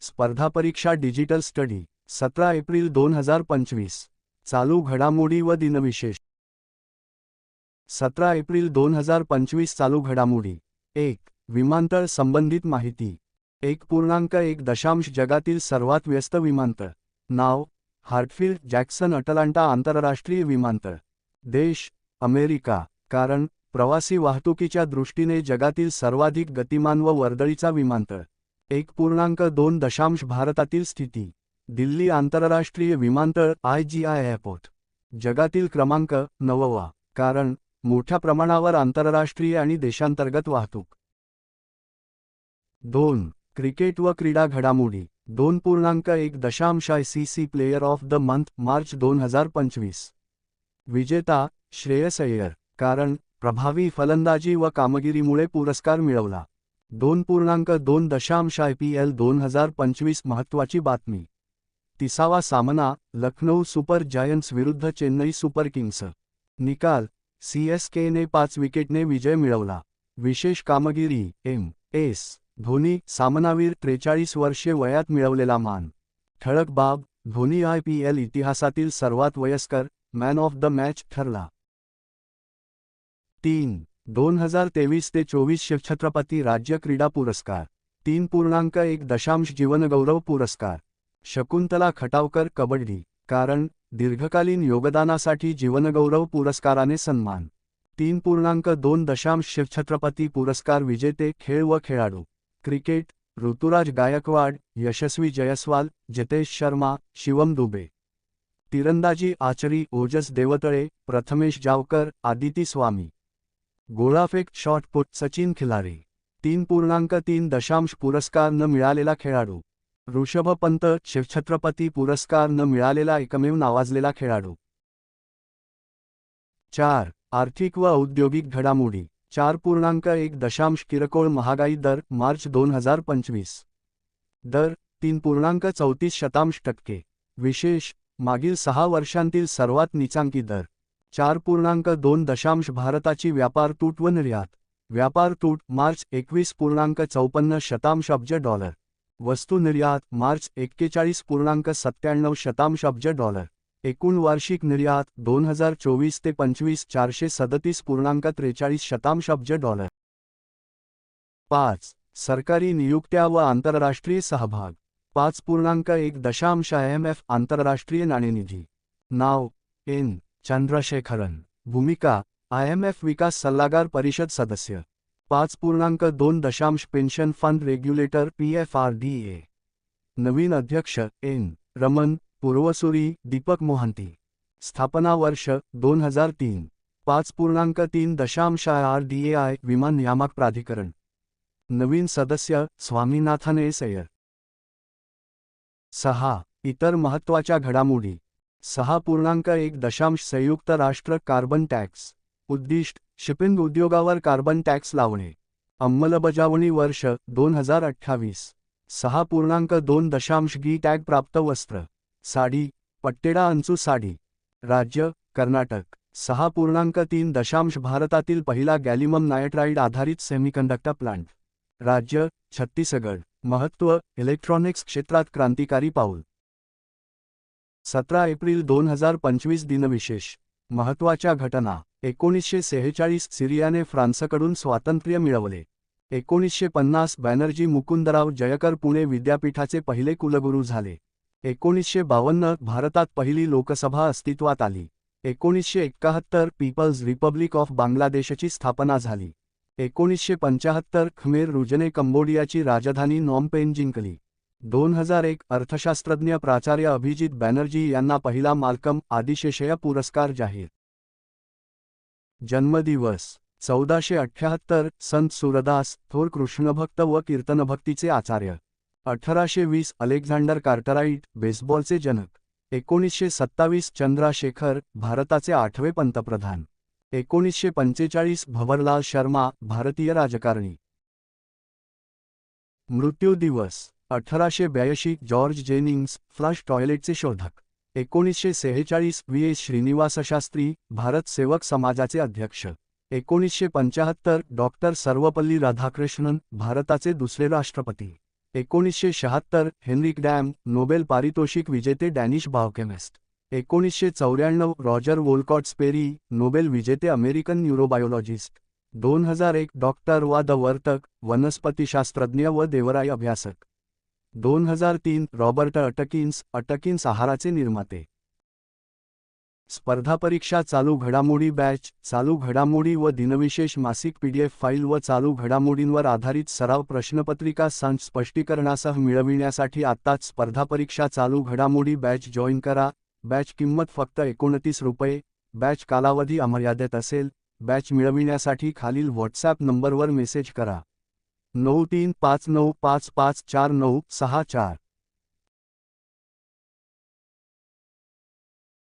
स्पर्धा परीक्षा digital study सतरा एप्रिल दोन हजार पंचवीस. चालू घडामोडी व दिनविशेष. सतरा एप्रिल दोन हजार पंचवीस चालू घडामोडी. एक विमानतळ संबंधित माहिती. एक पूर्णांक एक दशांश जगातील सर्वात व्यस्त विमानतळ. नाव हार्टफिल्ड जॅक्सन अटलांटा आंतरराष्ट्रीय विमानतळ. देश अमेरिका कारण प्रवासी वाहतुकीच्या दृष्टीने जगातील सर्वाधिक गतिमान व वर्दळीचा विमानतळ. एक पूर्णांक दोन दशांश भारतातील स्थिती. दिल्ली आंतरराष्ट्रीय विमानतळ आय जी आय एअरपोर्ट. जगातील क्रमांक नववा कारण मोठ्या प्रमाणावर आंतरराष्ट्रीय आणि देशांतर्गत वाहतूक. दोन क्रिकेट व क्रीडा घडामोडी. दोन पूर्णांक एक दशांश I C C player of the month March दोन हजार पंचवीस. विजेता श्रेयस अय्यर कारण प्रभावी फलंदाजी व कामगिरीमुळे पुरस्कार मिळवला. दोन पूर्णांक दोन दशांश आय पी एल दोन हजार पंचवीस महत्त्वाची बातमी. तिसावा सामना लखनौ सुपर जायंट्स विरुद्ध चेन्नई सुपर किंग्स. निकाल सी एस पाच विकेटने विजय मिळवला. विशेष कामगिरी एम एस धोनी सामनावीर त्रेचाळीस वर्षे वयात मिळवलेला मान. ठळक बाब धोनी आय पी एल इतिहासातील सर्वात वयस्कर मॅन ऑफ द मॅच ठरला. तीन दोन हजार तेवीस ते चोवीस शिवछत्रपती राज्य क्रीडा पुरस्कार तीन पूर्णांक एक दशांश जीवनगौरव पुरस्कार शकुंतला खटावकर कबड्डी कारण दीर्घकालीन योगदानासाठी जीवनगौरव पुरस्काराने सन्मान तीन पूर्णांक दोन दशांश शिवछत्रपती पुरस्कार विजेते खेळ व खेळाडू क्रिकेट ऋतुराज गायकवाड यशस्वी जयस्वाल जितेश शर्मा शिवम दुबे तिरंदाजी आचरी ओजस देवतळे प्रथमेश जावकर आदिती स्वामी गोळाफेक शॉटपुट सचिन खिलारी तीन पूर्णांक तीन दशांश पुरस्कार न मिळालेला खेळाडू. ऋषभ पंत शिवछत्रपती पुरस्कार न मिळालेला एकमेव नावाजलेला खेळाडू. चार आर्थिक व औद्योगिक घडामोडी. चार पूर्णांक एक दशांश किरकोळ महागाई दर मार्च दोन हजार पंचवीस. दर तीन पूर्णांक चौतीस शतांश टक्के. विशेष मागील सहा वर्षांतील सर्वात निचांकी दर. चार पूर्णांक दोन दशांश भारताची व्यापार तूट व निर्यात व्यापार तूट मार्च एकवीस पूर्णांक चौपन्न शतांश अब्ज डॉलर. वस्तू निर्यात मार्च एक्केचाळीस पूर्णांक सत्त्याण्णव शतांश अब्ज डॉलर. एकूण वार्षिक निर्यात दोन हजार चोवीस ते पंचवीस चारशे सदतीस पूर्णांक त्रेचाळीस शतांश अब्ज डॉलर. पाच सरकारी नियुक्त्या व आंतरराष्ट्रीय सहभाग. पाच पूर्णांक एक दशांश एम एफ आंतरराष्ट्रीय नाणेनिधी. नाव एन. चंद्रशेखरन. भूमिका आय एम एफ विकास सल्लागार परिषद सदस्य. पाच पूर्णांक दोन दशांश pension fund regulator P F R D A. नवीन अध्यक्ष एन. रमन पूर्वसुरी दीपक मोहंती. स्थापना वर्ष दोन हजार तीन. पाच पूर्णांक तीन दशांश I R D A I विमान नियामक प्राधिकरण. नवीन सदस्य स्वामीनाथन एस अय्यर. सहा. इतर महत्त्वाच्या घडामोडी. सहा पूर्णांक एक दशांश संयुक्त राष्ट्र कार्बन टॅक्स उद्दिष्ट शिपिंग उद्योगावर कार्बन टॅक्स लावणे. अंमलबजावणी वर्ष दोन हजार अठ्ठावीस. सहा पूर्णांक दोन दशांश गी टॅग प्राप्त वस्त्र. साडी पट्टेडा अंचू साडी. राज्य कर्नाटक. सहा पूर्णांक तीन दशांश भारतातील पहिला गॅलिमम नायट्राईड आधारित सेमीकंडक्टर प्लांट राज्य छत्तीसगड. महत्त्व इलेक्ट्रॉनिक्स क्षेत्रात क्रांतिकारी पाऊल. सतरा एप्रिल दोन हजार पंचवीस दिनविशेष. महत्त्वाच्या घटना. एकोणीसशे सेहेचाळीस सिरियाने फ्रान्सकडून स्वातंत्र्य मिळवले. एकोणीसशे पन्नास बॅनर्जी मुकुंदराव जयकर पुणे विद्यापीठाचे पहिले कुलगुरू झाले. एकोणीसशे बावन्न भारतात पहिली लोकसभा अस्तित्वात आली. एकोणीसशे एक्काहत्तर पीपल्स रिपब्लिक ऑफ बांगलादेशची स्थापना झाली. एकोणीसशे पंचाहत्तर खमेर रुजने कंबोडियाची राजधानी नॉमपेन जिंकली. दोन हजार एक अर्थशास्त्रज्ञ प्राचार्य अभिजित बॅनर्जी यांना पहिला मालकम आदिशेषया पुरस्कार जाहीर. जन्मदिवस चौदाशे अठ्ठ्याहत्तर संत सूरदास थोर कृष्णभक्त व कीर्तनभक्तीचे आचार्य. अठराशे वीस अलेक्झांडर कार्टराईट बेसबॉलचे जनक. एकोणीसशे सत्तावीस चंद्राशेखर भारताचे आठवे पंतप्रधान. एकोणीसशे पंचेचाळीस भवरलाल शर्मा भारतीय राजकारणी. मृत्यू दिवस अठराशे ब्याऐंशी जॉर्ज जेनिंग्स फ्लश टॉयलेटचे शोधक. एकोणीसशे सेहेचाळीस व्ही. एस. श्रीनिवासशास्त्री भारत सेवक समाजाचे अध्यक्ष. एकोणीसशे पंचाहत्तर डॉक्टर सर्वपल्ली राधाकृष्णन भारताचे दुसरे राष्ट्रपती. एकोणीसशे शहात्तर हेनरिक डॅम नोबेल पारितोषिक विजेते डॅनिश बायोकेमिस्ट एकोणीसशे चौऱ्याण्णव रॉजर वोलकॉट स्पेरी नोबेल विजेते अमेरिकन न्यूरोबायोलॉजिस्ट. दोन हजार एक डॉक्टर वा द वर्तक वनस्पतीशास्त्रज्ञ व देवराई अभ्यासक. दोन हजार तीन रॉबर्ट अटकिन्स अटकिन्स आहाराचे निर्माते. स्पर्धा परीक्षा चालू घडामोडी बॅच चालू घडामोडी व दिनविशेष मासिक पीडीएफ फाईल व चालू घडामोडींवर आधारित सराव प्रश्नपत्रिका संच स्पष्टीकरणासह मिळविण्यासाठी आत्ताच स्पर्धा परीक्षा चालू घडामोडी बॅच जॉईन करा. बॅच किंमत फक्त एकोणतीस रुपये. बॅच कालावधी अमर्यादित असेल. बॅच मिळविण्यासाठी खालील व्हॉट्सॲप नंबरवर मेसेज करा. नऊ तीन पाच नऊ पाच पाच चार नऊ सहा चार.